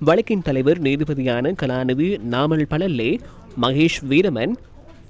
வழக்கின் தலைவர் நீதிபதியான கலாநிதி நாமல் பலல்லே மகேஷ் வீரமன்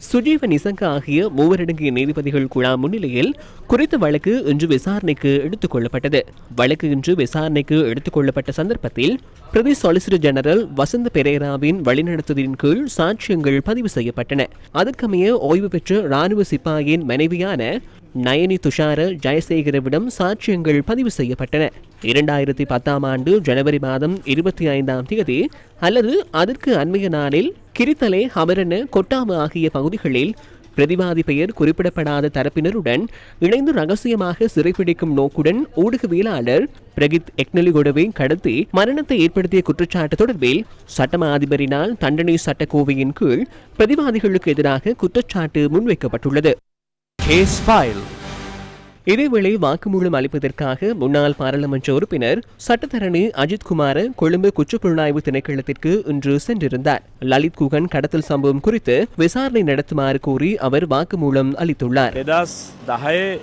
சுஜீவ நிசங்க ஆகிய மூவரடங்கிய நீதிபதிகள் குழா முன்னிலையில் குறித்த வழக்கு இன்று விசாரணைக்கு எடுத்துக் கொள்ளப்பட்டது. வழக்கு இன்று விசாரணைக்கு எடுத்துக் கொள்ளப்பட்ட சந்தர்ப்பத்தில் பிரதி சொலிசிட்டர் ஜெனரல் வசந்த பெரேராவின் வழிநடத்துவதின் கீழ் சாட்சியங்கள் பதிவு செய்யப்பட்டன. அதற்கமைய ஓய்வு பெற்ற ராணுவ சிப்பாயின் மனைவியான நயனி துஷார ஜெயசேகரவிடம் சாட்சியங்கள் பதிவு செய்யப்பட்டன. இரண்டாயிரத்தி பத்தாம் ஆண்டு ஜனவரி மாதம் இருபத்தி ஐந்தாம் தேதி அல்லது அதற்கு அண்மைய நாளில் கிரித்தலே ஹமரன கொட்டாமு ஆகிய பகுதிகளில் பிரதிவாதி பெயர் குறிப்பிடப்படாத தரப்பினருடன் இணைந்து ரகசியமாக சிறைப்பிடிக்கும் நோக்குடன் ஊடகவியலாளர் பிரகித் எக்னலிகொடவை கடத்தி மரணத்தை ஏற்படுத்திய குற்றச்சாட்டு தொடர்பில் சட்டமா அதிபரினால் தண்டனை சட்டக்கோவையின் கீழ் பிரதிவாதிகளுக்கு எதிராக குற்றச்சாட்டு முன்வைக்கப்பட்டுள்ளது. இதேவேளை வாக்குமூலம் அளிப்பதற்காக முன்னாள் பாராளுமன்ற உறுப்பினர் சட்டத்தரணி அஜித் அஜித்குமார் கொழும்பு குற்றப்புலனாய்வு திணைக்களத்திற்கு இன்று சென்றிருந்தார். லலித் குகன் கடத்தல் சம்பவம் குறித்து விசாரணை நடத்துமாறு கோரி அவர் வாக்குமூலம் அளித்துள்ளார்.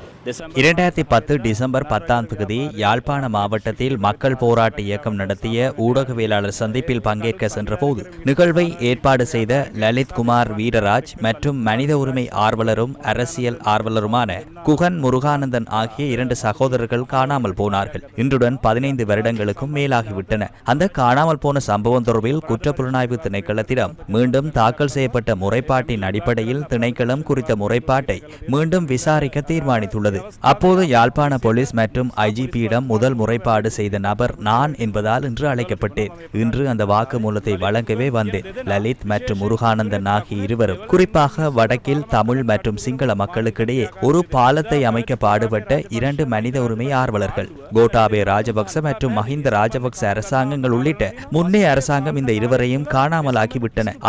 இரண்டாயிரத்தி பத்து டிசம்பர் பத்தாம் தேதி யாழ்ப்பாண மாவட்டத்தில் மக்கள் போராட்ட இயக்கம் நடத்திய ஊடகவியலாளர் சந்திப்பில் பங்கேற்க சென்றபோது நிகழ்வை ஏற்பாடு செய்த லலித்குமார் வீரராஜ் மற்றும் மனித உரிமை ஆர்வலரும் அரசியல் ஆர்வலருமான குகன் முருகானந்த சம்பந்தன் ஆகிய இரண்டு சகோதரர்கள் காணாமல் போனார்கள். இன்றுடன் பதினைந்து வருடங்களுக்கும் மேலாகிவிட்டன. அந்த காணாமல் போன சம்பவம் தொடர்பில் குற்றப்புலனாய்வு திணைக்களத்திடம் மீண்டும் தாக்கல் செய்யப்பட்ட முறைப்பாட்டின் அடிப்படையில் திணைக்களம் குறித்த முறைப்பாட்டை மீண்டும் விசாரிக்க தீர்மானித்துள்ளது. அப்போது யாழ்ப்பாண போலீஸ் மற்றும் ஐஜிபியிடம் முதல் முறைப்பாடு செய்த நபர் நான் என்பதால் இன்று அழைக்கப்பட்டேன். இன்று அந்த வாக்குமூலத்தை வழங்கவே வந்தேன். லலித் மற்றும் முருகானந்தன் ஆகிய இருவரும் குறிப்பாக வடக்கில் தமிழ் மற்றும் சிங்கள மக்களுக்கிடையே ஒரு பாலத்தை அமைக்க பாடுபட்ட இரண்டு மனித உரிமை ஆர்வலர்கள். கோட்டாபே ராஜபக்ச மற்றும் மஹிந்த ராஜபக்ச அரசாங்கங்கள் உள்ளிட்ட முன்னே அரசாங்கம் இந்த இருவரையும் காணாமல்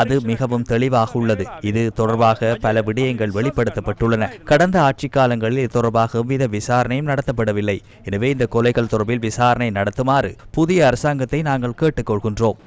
அது மிகவும் தெளிவாக உள்ளது. இது தொடர்பாக பல விடயங்கள் வெளிப்படுத்தப்பட்டுள்ளன. கடந்த ஆட்சி காலங்களில் இது தொடர்பாக எவ்வித விசாரணையும் நடத்தப்படவில்லை. எனவே இந்த கொலைகள் தொடர்பில் விசாரணை நடத்துமாறு புதிய அரசாங்கத்தை நாங்கள் கேட்டுக்கொள்கின்றோம்.